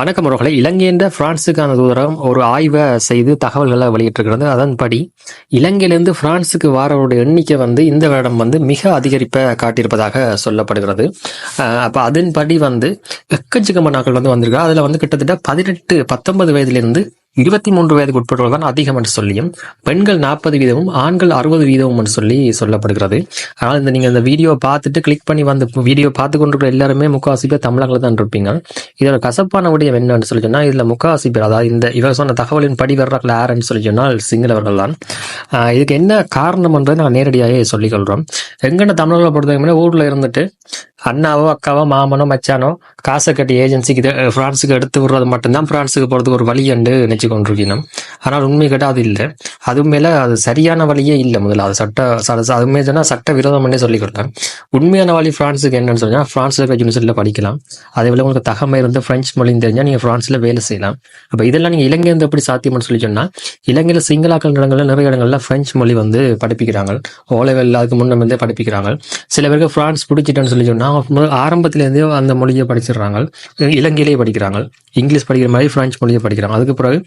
வணக்கம் அவர்களை. இலங்கையின் பிரான்சுக்கான தூதரகம் ஒரு ஆய்வை செய்து தகவல்களை வெளியிட்டிருக்கிறது. அதன்படி இலங்கையிலிருந்து பிரான்சுக்கு வாரவருடைய எண்ணிக்கை வந்து இந்த வருடம் வந்து மிக அதிகரிப்பை காட்டியிருப்பதாக சொல்லப்படுகிறது. அப்போ அதன்படி வந்து எக்கச்சக்கமான நாட்கள் வந்து வந்திருக்கு அதில் வந்து கிட்டத்தட்ட பதினெட்டு பத்தொன்பது வயதிலிருந்து இருபத்தி மூன்று வயதுக்கு உட்பட்டவர்கள் தான் அதிகம் என்று சொல்லியும் பெண்கள் நாற்பது வீதமும் ஆண்கள் அறுபது வீதமும் என்று சொல்லி சொல்லப்படுகிறது. ஆனால் இந்த நீங்கள் இந்த வீடியோ பார்த்துட்டு கிளிக் பண்ணி வந்து வீடியோ பார்த்து கொண்டிருக்கிற எல்லாருமே முக்காவாசி பேர் தமிழர்கள் தான் இருப்பீங்க. இதோட கசப்பான விடயம் என்னன்னு சொல்லி சொன்னால் இதில் முக்காவாசி பேர் அதாவது இந்த இவர் சொன்ன தகவலின் படி வர்றார்கள் யாருன்னு சொல்லி சொன்னால் சிங்களவர்கள் தான். இதுக்கு என்ன காரணம்ன்றதை நான் நேரடியாகவே சொல்லிக்கொள்கிறோம் எங்கன்னு தமிழர்களை பொறுத்தவரைக்கும் ஊரில் இருந்துட்டு அண்ணாவோ அக்காவோ மாமனோ மச்சானோ காசை கட்டி ஏஜென்சிக்கு ஃப்ரான்ஸுக்கு எடுத்து விடுறது மட்டும்தான் ஃப்ரான்ஸுக்கு போகிறதுக்கு ஒரு வழி என்று நினைச்சு கொண்டிருக்கணும் ஆனால் உண்மை கேட்டால் அது இல்லை. அது மேல அது சரியான வழியே இல்லை முதல்ல. அது சட்ட அது மேலே சொன்னால் சட்ட விரோதம் பண்ணே சொல்லி கொடுத்தேன் உண்மையான வழி பிரான்ஸுக்கு என்னன்னு சொன்னால் பிரான்ஸ்ல இருக்க யூனிவர்சிட்டியில் படிக்கலாம். அதே போல உங்களுக்கு தகமை இருந்து பிரெஞ்சு மொழின்னு தெரிஞ்சா நீங்க பிரான்ஸ்ல வேலை செய்யலாம். அப்ப இதெல்லாம் நீங்கள் இலங்கை வந்து எப்படி சாத்தியம்னு சொல்லி சொன்னால் இலங்கையில் சிங்களாக்கள் இடங்களில் நிறைய இடங்கள்ல பிரெஞ்சு மொழி வந்து படிப்பிக்கிறாங்க. ஓ லெவல் அதுக்கு முன்ன படிப்பிக்கிறாங்க. சில பேருக்கு பிரான்ஸ் பிடிச்சிட்டேன்னு சொல்லி சொன்னா அவங்க இருந்தே அந்த மொழியை படிச்சிடுறாங்க. இலங்கையிலேயே படிக்கிறாங்க. இங்கிலீஷ் படிக்கிற மாதிரி ஃப்ரெஞ்ச் மொழியை படிக்கிறாங்க. அதுக்கு பிறகு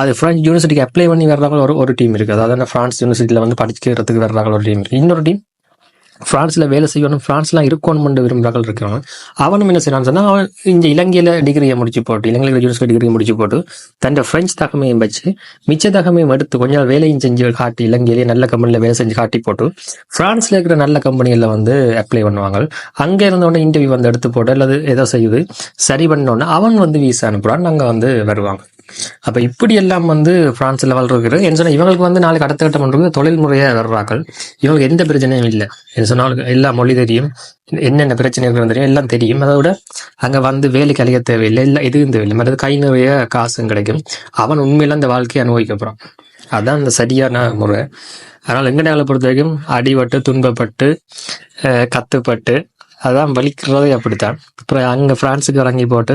அது ஃப்ரெஞ்ச் யூனிவர்சிட்டிக்கு அப்ளை பண்ணி வர்றவங்க ஒரு ஒரு டீம் இருக்குது அதாவது ஃப்ரான்ஸ் யூனிவர்சிட்டியில் யூனிவர்சிட்டியில வந்து படிக்கிறதுக்கு வர்றாங்க ஒரு டீம் இருக்குது இன்னொரு டீம் ஃப்ரான்ஸில் வேலை செய்யணும் ஃப்ரான்ஸ்லாம் இருக்கணும்னு விரும்புகிறார்கள் இருக்கிறாங்க அவனும் என்ன செய்யறான்னு சொன்னால் அவன் இந்த இலங்கையில் டிகிரியை முடிச்சு போட்டு இலங்கையில் யூனிவர்சிட்டி டிகிரி முடிச்சு போட்டு தன் ஃப்ரெஞ்ச் தகமையும் வச்சு மிச்ச தகமையும் எடுத்து கொஞ்ச நாள் வேலையும் செஞ்சு காட்டி இலங்கையிலேயே நல்ல கம்பெனியில் வேலை செஞ்சு காட்டி போட்டு ஃப்ரான்ஸில் இருக்கிற நல்ல கம்பெனியில் வந்து அப்ளை பண்ணுவாங்க. அங்கே இருந்தவொடனே இன்டர்வியூ வந்து எடுத்து போட்டு அல்லது ஏதோ செய்யுது சரி பண்ணோடனே அவன் வந்து வீசா அனுப்புறான் அங்கே வந்து வருவாங்க. அப்போ இப்படியெல்லாம் வந்து பிரான்ஸ்ல வளர்றது என்ன சொன்னால் இவங்களுக்கு வந்து நாளைக்கு அடுத்த கட்டம் பண்ணுறது தொழில் முறையாக வர்றார்கள். இவங்களுக்கு எந்த பிரச்சனையும் இல்லை. என்ன சொன்னாலும் எல்லா மொழி தெரியும். என்னென்ன பிரச்சனைகள் தெரியும் எல்லாம் தெரியும். அதை விட அங்கே வந்து வேலைக்கு அழிய தேவையில்லை இல்லை எதுவும் தேவையில்லை. மற்றது கை நிறைய காசும் கிடைக்கும். அவன் உண்மையில அந்த வாழ்க்கையை அனுபவிக்க அதுதான் அதான் அந்த சரியான முறை. அதனால் எங்கள் எங்கடையாளை பொறுத்த வரைக்கும் அடிபட்டு துன்பப்பட்டு கத்துப்பட்டு அதான் வலிக்கிறதே அப்படித்தான். அப்புறம் அங்கே பிரான்ஸுக்கு இறங்கி போட்டு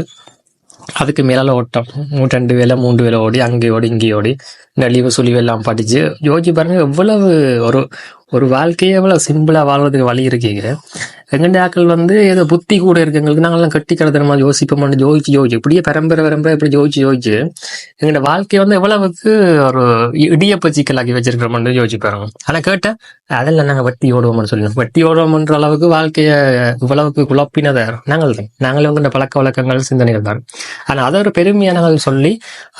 அதுக்கு மேல ஓட்டம். ரெண்டு வேலை மூன்று வேலை ஓடி அங்கே ஓடி இங்கே ஓடி நெளிவு சுழிவு எல்லாம் படிச்சு யோசிச்சு பாருங்க எவ்வளவு ஒரு ஒரு வாழ்க்கையே எவ்வளோ சிம்பிளாக வாழ்றதுக்கு வழி இருக்கீங்க? எங்கண்ட ஆட்கள் வந்து ஏதோ புத்தி கூட இருக்கு. நாங்கள்லாம் கட்டி கட்டி கிடத்துறமா யோசிப்போம்னு ஜோதிச்சு யோசிச்சு இப்படியே பரம்பரை பரம்பரை இப்படி ஜோதிச்சு ஜோதிச்சு எங்களோட வாழ்க்கை வந்து எவ்வளவுக்கு ஒரு இடியப்ப சிக்கலாக்கி வச்சிருக்கிறோம்னு யோசிச்சு பாருங்க ஆனால் கேட்டேன் அதெல்லாம் நாங்கள் வட்டி ஓடுவோம்னு சொல்லணும் வட்டி ஓடுவோம்ன்ற அளவுக்கு வாழ்க்கையை இவ்வளவுக்கு குழப்பினதை? நாங்கள் தான் நாங்களே வந்து இந்த பழக்க வழக்கங்கள் சிந்தனைகள் தான். ஆனால் அதை ஒரு பெருமையாக நாங்கள் சொல்லி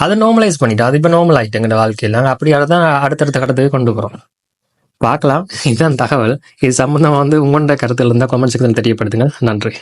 அதை நார்மலைஸ் பண்ணிட்டோம். அது இப்போ நார்மல் ஆயிட்டு எங்களோட வாழ்க்கையில். நாங்க அப்படி தான் அடுத்தடுத்த கடத்துக்கு கொண்டு போகிறோம் பார்க்கலாம். இதுதான் தகவல். இது சம்மந்தமாக வந்து உங்களோட கருத்துல இருந்தால் கமெண்ட் செக்ஷன் தெரியப்படுத்துங்க. நன்றி.